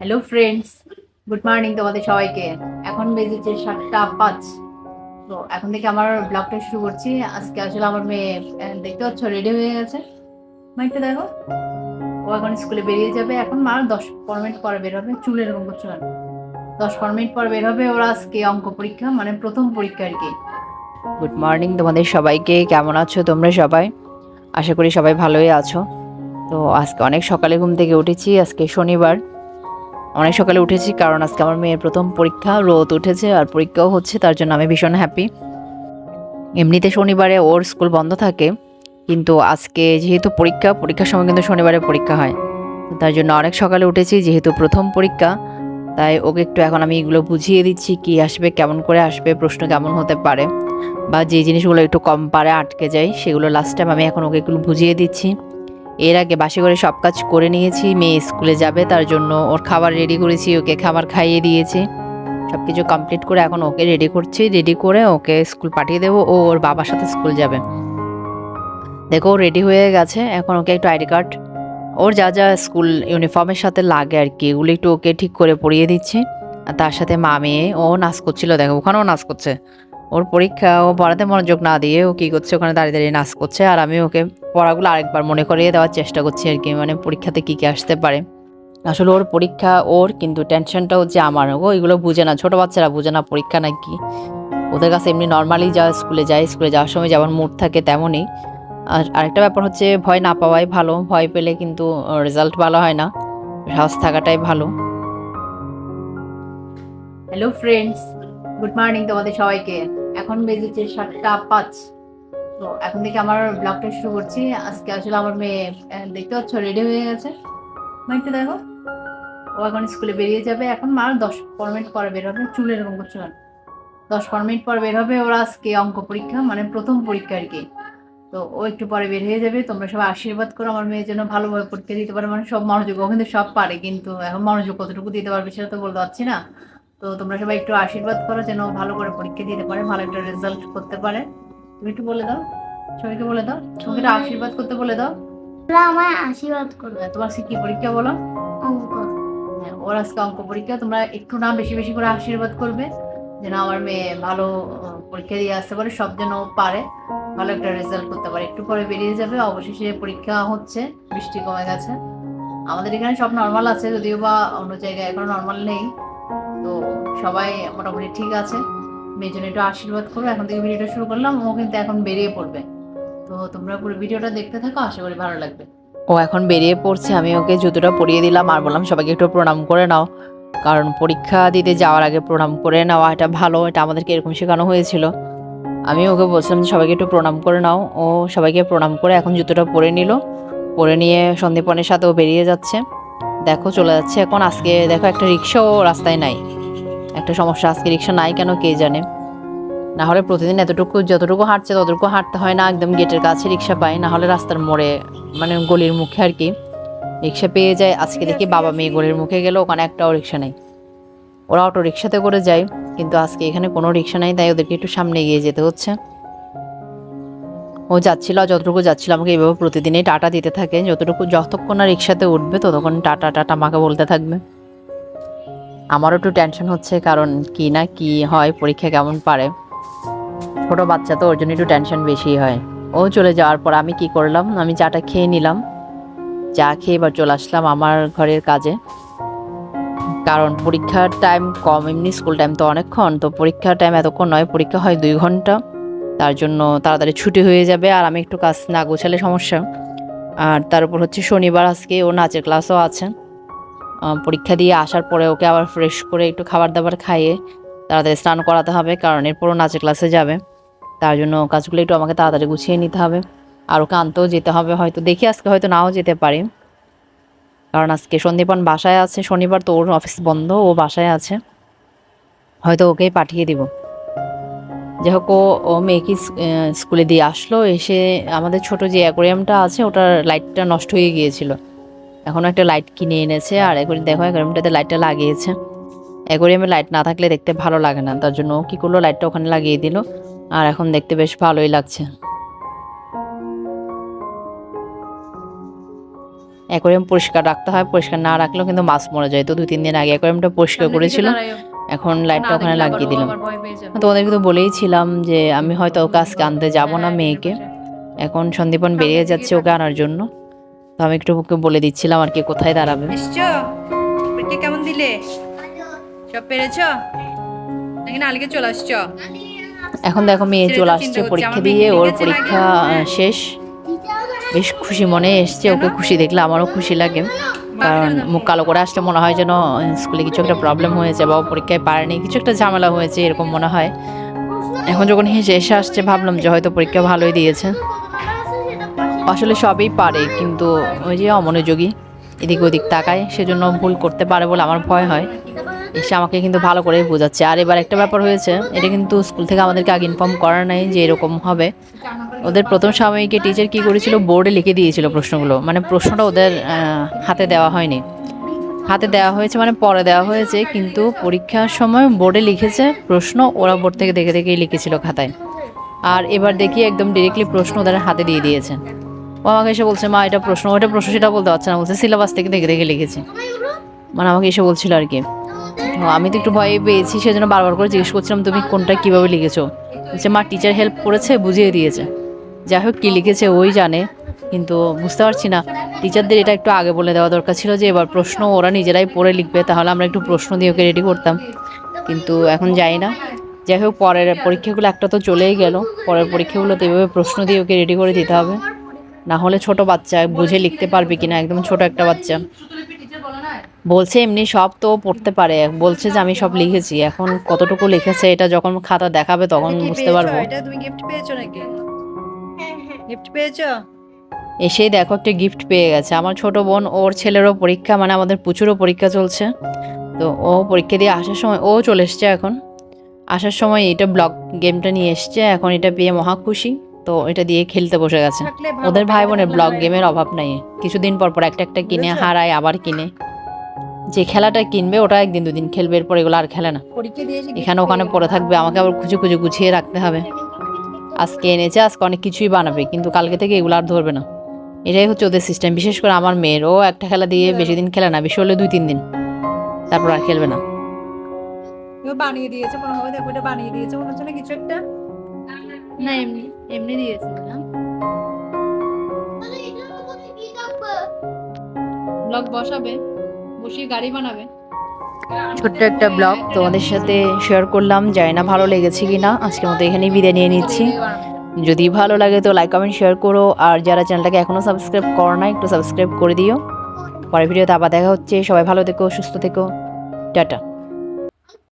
Hello friends good morning তোমাদের সবাইকে। এখন বেজেছে সাতটা পাঁচ। তো এখন থেকে আমার ব্লগটা শুরু করছি। আজকে আসলে আমার মেয়ে দেখতে পাচ্ছ রেডি হয়ে গেছে। মাইকটা দেখো। ও এখন স্কুলে বেরিয়ে যাবে। এখন মা দশ পনেরো মিনিট পরে বের হবে। চুলের এরকম করছ? দশ পনেরো মিনিট পর বের হবে। ওরা আজকে অঙ্ক পরীক্ষা মানে প্রথম পরীক্ষা আর কি। গুড মর্নিং তোমাদের সবাইকে। কেমন আছো তোমরা সবাই? আশা করি সবাই ভালোই আছো। তো আজকে অনেক সকালে ঘুম থেকে উঠেছি। আজকে শনিবার। অনেক সকালে উঠেছি, কারণ আজকে আমার মেয়ের প্রথম পরীক্ষা, রোদ উঠেছে আর পরীক্ষাও হচ্ছে, তার জন্য আমি ভীষণ হ্যাপি এমনিতে শনিবারে ওর স্কুল বন্ধ থাকে, কিন্তু আজকে যেহেতু পরীক্ষা, পরীক্ষার সময় কিন্তু শনিবারে পরীক্ষা হয়। তার জন্য অনেক সকালে উঠেছি, যেহেতু প্রথম পরীক্ষা, তাই ওকে একটু এখন আমি এগুলো বুঝিয়ে দিচ্ছি, কি আসবে, কেমন করে আসবে, প্রশ্ন কেমন হতে পারে, বা যে জিনিসগুলো একটু কম পারে আটকে যায়, সেগুলো লাস্ট টাইম আমি এখন ওকে একটু বুঝিয়ে দিচ্ছি। এর আগে বাসে করে সব কাজ করে নিয়েছি, মেয়ে স্কুলে যাবে, তার জন্য ওর খাবার রেডি করেছি, ওকে খাবার খাইয়ে দিয়েছি। সব কিছু কমপ্লিট করে এখন ওকে রেডি করছি রেডি করে ওকে স্কুল পাঠিয়ে দেবো, ও ওর বাবার সাথে স্কুল যাবে। দেখো, ও রেডি হয়ে গেছে, এখন ওকে একটু আইডি কার্ড, ওর যা যা স্কুল ইউনিফর্মের সাথে লাগে আর কি, এগুলো একটু ওকে ঠিক করে পরিয়ে দিচ্ছি। আর তার সাথে মা, মেয়ে, ও নাচ করছিল, দেখো, ওখানেও নাচ করছে। ওর পরীক্ষা, ও পড়াতে মনোযোগ না দিয়ে ও কী করছে, ওখানে দাঁড়িয়ে দাঁড়িয়ে নাচ করছে। আর আমি ওকে পড়াগুলো আরেকবার মনে করিয়ে দেওয়ার চেষ্টা করছি আর কি মানে পরীক্ষাতে কী কী আসতে পারে। আসলে ওর পরীক্ষা ওর, কিন্তু টেনশনটা হচ্ছে আমার ও এগুলো বুঝে না। ছোটো বাচ্চারা বুঝে না পরীক্ষা নাকি। ওদের কাছে এমনি নর্মালি যা স্কুলে যায়, স্কুলে যাওয়ার সময় যেমন মুড থাকে তেমনই। আর আরেকটা ব্যাপার হচ্ছে, ভয় না পাওয়াই ভালো। ভয় পেলে কিন্তু রেজাল্ট ভালো হয় না। সাহস থাকাটাই ভালো। হ্যালো ফ্রেন্ডস গুড মর্নিং তোমাদের সবাইকে। এখন বেজেছে সাতটা পাঁচ। তো এখন থেকে আমার ব্লগটা শুরু করছি। আজকে আসলে আমার মেয়ে দেখতে পাচ্ছ রেডি হয়ে গেছে। মাইকটা দেখো। ও এখন স্কুলে বেরিয়ে যাবে। এখন মার দশ পনেরো মিনিট পরে বের হবে। চুল এরকম করছ কেন? দশ পনেরো মিনিট পর বের হবে। ওরা আজকে অঙ্ক পরীক্ষা মানে প্রথম পরীক্ষা আর কি। তো ও একটু পরে বের হয়ে যাবে। তোমরা সবাই আশীর্বাদ করো। আমার মেয়ের জন্য ভালোভাবে পরীক্ষা দিতে পারে। মানে সব মনোযোগ, ও কিন্তু সব পারে, কিন্তু এখন মনোযোগ কতটুকু দিতে পারবে সেটা তো বলতে পারছি না। তো তোমরা সবাই একটু আশীর্বাদ করো যেন ভালো করে পরীক্ষা দিতে পারে ভালো একটা রেজাল্ট করতে পারে। তুমি একটু বলে দাও সবাইকে বলে দাও তোমাকে একটু আশীর্বাদ করতে বলে দাও। আশীর্বাদ করবে তোমার কি পরীক্ষা বলো? অঙ্ক। হ্যাঁ, ওর আজকে অঙ্ক পরীক্ষা তোমরা একটু না বেশি বেশি করে আশীর্বাদ করবে যেন আমার মেয়ে ভালো পরীক্ষা দিয়ে আসতে পারে সব যেন পারে ভালো একটা রেজাল্ট করতে পারে। একটু পরে বেরিয়ে যাবে অবশেষে পরীক্ষা হচ্ছে বৃষ্টি কমে গেছে। আমাদের এখানে সব নর্মাল আছে যদিও বা অন্য জায়গায় এখন নর্মাল নেই। তো সবাই মোটামুটি ঠিক আছে। মেয়ের জন্য একটু আশীর্বাদ করো, এখন থেকে ভিডিওটা শুরু করলাম, ও কিন্তু এখন বেরিয়ে পড়বে। তো তোমরা পুরো ভিডিওটা দেখতে থাকো, আশা করি ভালো লাগবে। ও এখন বেরিয়ে পড়ছে, আমি ওকে জুতোটা পরিয়ে দিলাম আর বললাম, সবাইকে একটু প্রণাম করে নাও। কারণ পরীক্ষা দিতে যাওয়ার আগে প্রণাম করে নেওয়া এটা ভালো, এটা আমাদেরকে এরকম শেখানো হয়েছিল। আমি ওকে বলছিলাম যে সবাইকে একটু প্রণাম করে নাও। ও সবাইকে প্রণাম করে এখন জুতোটা পরে নিল। পরে নিয়ে সন্দীপনের সাথে ও বেরিয়ে যাচ্ছে। দেখো, চলে যাচ্ছে এখন। আজকে দেখো একটা রিক্সাও রাস্তায় নাই। একটা সমস্যা, আজকে রিক্সা নাই কেন কে জানে? না হলে প্রতিদিন এতটুকু, যতটুকু হাঁটছে ততটুকু হাঁটতে হয় না, একদম গেটের কাছে রিক্সা পায়। না হলে রাস্তার মোড়ে মানে গলির মুখে আর কি। রিক্সা পেয়ে যায়। আজকে দেখি বাবা মেয়ে গলির মুখে গেলে, ওখানে একটাও রিক্সা নেই। ওরা অটো রিক্সাতে করে যায়, কিন্তু আজকে এখানে কোনো রিক্সা নাই, তাই ওদেরকে একটু সামনে এগিয়ে যেতে হচ্ছে। ও যাচ্ছিল, যতটুকু যাচ্ছিল, আমাকে এইভাবে প্রতিদিনই টাটা দিতে থাকে। যতটুকু, যতক্ষণ না রিক্সাতে উঠবে, ততক্ষণ টাটা টাটা আমাকে বলতে থাকবে। আমারও একটু টেনশন হচ্ছে, কারণ কি না কি হয়, পরীক্ষা কেমন পারে। ছোটো বাচ্চা তো, ওর জন্য একটু টেনশন বেশি হয়। ও চলে যাওয়ার পর আমি কি করলাম, আমি চাটা খেয়ে নিলাম। চা খেয়ে এবার চলে আসলাম আমার ঘরের কাজে। কারণ পরীক্ষার টাইম কম, এমনি স্কুল টাইম তো অনেকক্ষণ, তো পরীক্ষার টাইম এতক্ষণ নয়, পরীক্ষা হয় দুই ঘণ্টা। তার জন্য তাড়াতাড়ি ছুটি হয়ে যাবে আর আমি একটু কাজ না গোছালে সমস্যা। আর তার উপর হচ্ছে শনিবার আজকে ও নাচের ক্লাসও আছে। পরীক্ষা দিয়ে আসার পরে ওকে আবার ফ্রেশ করে একটু খাবার দাবার খাইয়ে তাড়াতাড়ি স্নান করাতে হবে, কারণ এরপরও নাচের ক্লাসে যাবে। তার জন্য কাজগুলো একটু আমাকে তাড়াতাড়ি গুছিয়ে নিতে হবে। আর ওকে আনতেও যেতে হবে, হয়তো দেখি আজকে হয়তো নাও যেতে পারি। কারণ আজকে সন্দীপন বাসায় আছে, শনিবার তো ওর অফিস বন্ধ, ও বাসায় আছে। হয়তো ওকেই পাঠিয়ে দিব। যাই হোক ও মেয়েকে স্ক- স্কুলে দিয়ে আসলো এসে আমাদের ছোট যে অ্যাকোরিয়ামটা আছে ওটার লাইটটা নষ্ট হয়ে গিয়েছিল। এখন একটা লাইট কিনে এনেছে আর এখন দেখো অ্যাকোরিয়ামটাতে লাইটটা লাগিয়েছে। অ্যাকোরিয়ামে লাইট না থাকলে দেখতে ভালো লাগে না তার জন্য ও কী করল লাইটটা ওখানে লাগিয়ে দিল আর এখন দেখতে বেশ ভালোই লাগছে। অ্যাকোরিয়াম পরিষ্কার রাখতে হয় পরিষ্কার না রাখলেও কিন্তু মাছ মরে যায়। তো দুই তিন দিন আগে অ্যাকোরিয়ামটা পরিষ্কার করেছিল। এখন লাইটটা ওখানে লাগিয়ে দিলাম। তোমাদেরকে তো বলেইছিলাম যে আমি হয়তো ওকে আজকে আনতে যাব না মেয়েকে। এখন সন্দীপন বেরিয়ে যাচ্ছে ওকে আনার জন্য। তো আমি একটু ওকে বলে দিচ্ছিলাম আর কি কোথায় দাঁড়াবে। কেমন দিলে? সব পেরেছ? নাকি না আলিকে চলে আসছো? এখন দেখো মেয়ে চলে আসছে পরীক্ষা দিয়ে ওর পরীক্ষা শেষ। বেশ খুশি মনে এসছে ওকে খুশি দেখলে আমারও খুশি লাগে। কারণ মুখ কালো করে আসলে মনে হয় যেন স্কুলে কিছু একটা প্রবলেম হয়েছে বা পরীক্ষায় পারেনি, কিছু একটা ঝামেলা হয়েছে, এরকম মনে হয়। এখন যখন হেসে এসে আসছে, ভাবলাম যে হয়তো পরীক্ষা ভালোই দিয়েছে। আসলে সবই পারে, কিন্তু ওই যে অমনোযোগী, এদিক ওদিক তাকায়, সেজন্য ভুল করতে পারে বলে আমার ভয় হয়। এসে আমাকে কিন্তু ভালো করে বোঝাচ্ছে। আর এবার একটা ব্যাপার হয়েছে, এটা কিন্তু স্কুল থেকে আমাদেরকে আগে ইনফর্ম করা নাই যে এরকম হবে। ওদের প্রথম সাময়িকে টিচার কি করেছিল? বোর্ডে লিখে দিয়েছিল প্রশ্নগুলো। মানে প্রশ্নটা ওদের হাতে দেওয়া হয়নি। হাতে দেওয়া হয়েছে মানে পরে দেওয়া হয়েছে, কিন্তু পরীক্ষার সময় বোর্ডে লিখেছে প্রশ্ন, ওরা বোর্ড থেকে দেখে দেখেই লিখেছিল খাতায়। আর এবার দেখি একদম ডিরেক্টলি প্রশ্ন ওদের হাতে দিয়ে দিয়েছে। ও আমাকে এসে বলছে, মা, এটা প্রশ্ন। ওটা প্রশ্ন সেটা বলতে পারছে না, বলছে সিলেবাস থেকে দেখে দেখে লিখেছে। মানে আমাকে এসে বলছিল আর কি। আমি তো একটু ভয় পেয়েছি, সেজন্য বারবার করে জিজ্ঞেস করছিলাম, তুমি কোনটা কীভাবে লিখেছো? বলছে, মা টিচার হেল্প করেছে, বুঝিয়ে দিয়েছে। যাই হোক, কী লিখেছে ওই জানে, কিন্তু বুঝতে পারছি না। টিচারদের এটা একটু আগে বলে দেওয়া দরকার ছিল যে, এবার প্রশ্ন ওরা নিজেরাই পড়ে লিখবে, তাহলে আমরা একটু প্রশ্ন দিয়ে ওকে রেডি করতাম। কিন্তু এখন যাই না। যাই হোক, পরের পরীক্ষাগুলো, একটা তো চলেই গেল। পরের পরীক্ষাগুলোতে এভাবে প্রশ্ন দিয়ে ওকে রেডি করে দিতে হবে। না হলে ছোট বাচ্চা, বুঝে লিখতে পারবে কিনা, একদম ছোট একটা বাচ্চা। বলছে এমনি সব তো পড়তে পারে। বলছে যে আমি সব লিখেছি। এখন কতটুকু লিখেছে এটা যখন খাতা দেখাবে তখন বুঝতে? পারব। এটা তুমি গিফট পেয়েছ নাকি? গিফট পেয়েছ? এসেই দেখো একটা গিফট পেয়ে গেছে। আমার ছোট বোন ওর ছেলেরও পরীক্ষা মানে আমাদের প্রচুরও পরীক্ষা চলছে। তো ও পরীক্ষা দিয়ে আসার সময় ও চলে এসছে এখন। আসার সময় এটা ব্লক গেমটা নিয়ে এসছে। এখন এটা পেয়ে মহা খুশি। তো এটা দিয়ে খেলতে বসে গেছে। ওদের ভাই বোনের ব্লক গেমের অভাব নাই। কিছুদিন পর পর একটা একটা কিনে হারায় আবার কিনে। যে খেলাটা কিনবে ওটা একদিন দুদিন খেলবে এরপর এগুলো আর খেলে না। এখানে ওখানে পড়ে থাকবে আমাকে আবার খুঁজে খুঁজে গুছিয়ে রাখতে হবে। আজকে এনেছে আজকে অনেক কিছুই বানাবে কিন্তু কালকে থেকে এগুলো আর ধরবে না। এটাই হচ্ছে ওদের সিস্টেম বিশেষ করে আমার মেয়ের ও একটা খেলা দিয়ে বেশি দিন খেলে না বেশি হলে দুই তিন দিন। তারপর আর খেলবে না। বানিয়ে দিয়েছে মনে হবে দেখো এটা বানিয়ে দিয়েছে মনে হচ্ছে না কিছু একটা। না এমনি এমনি দিয়েছে না। ব্লগ বসাবে। বসিয়ে গাড়ি বানাবে। ছোট্ট একটা ব্লগ তোমাদের সাথে শেয়ার করলাম। জানি না ভালো লেগেছে কি না আজকের মতো এখানেই বিদায় নিয়ে নিচ্ছি। যদি ভালো লাগে তো লাইক কমেন্ট শেয়ার করো। আর যারা চ্যানেলটাকে এখনও সাবস্ক্রাইব করো না একটু সাবস্ক্রাইব করে দিও। পরের ভিডিওতে আবার দেখা হচ্ছে। সবাই ভালো থেকো, সুস্থ থেকো। টাটা।